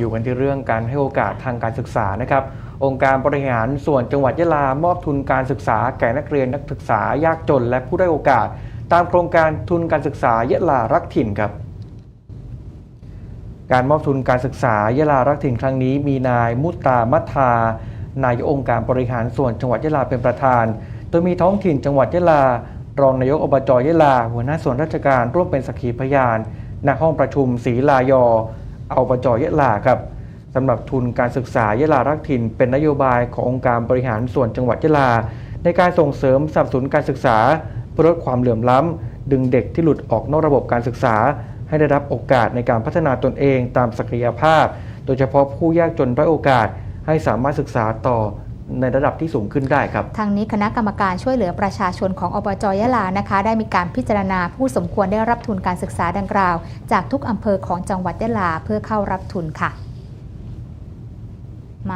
อยู่กันที่เรื่องการให้โอกาสทางการศึกษานะครับ องค์การบริหารส่วนจังหวัดยะลามอบทุนการศึกษาแก่นักเรียนนักศึกษายากจน และผู้ได้โอกาส ตามโครงการทุนการศึกษายะลารักถิ่นครับการมอบทุนการศึกษายะลารักถิ่นครั้งนี้ มีนายมุตตามัทานายกองค์การบริหารส่วนจังหวัดยะลาเป็นประธาน โดยมีท้องถิ่นจังหวัดยะลา รองนายกอบจยะลา หัวหน้าส่วนราชการร่วมเป็นสักขีพยานณห้องประชุมศรีลายอ เอาปจยะลาครับสำหรับทุนการศึกษายะลารักถิ่น เป็นนโยบายขององค์การบริหารส่วนจังหวัดยะลา ในการส่งเสริมสนับสนุนการศึกษาเพื่อลดความเหลื่อมล้ำ ดึงเด็กที่หลุดออกนอกระบบการศึกษา ให้ได้รับโอกาสในการพัฒนาตนเองตามศักยภาพ โดยเฉพาะผู้ยากจนไร้โอกาสให้สามารถศึกษาต่อ ในระดับที่สูงขึ้นได้ครับ ทางนี้คณะกรรมการช่วยเหลือประชาชนของอบจยะลานะคะ ได้มีการพิจารณาผู้สมควรได้รับทุนการศึกษาดังกล่าว จากทุกอำเภอของจังหวัดยะลาเพื่อเข้ารับทุนค่ะ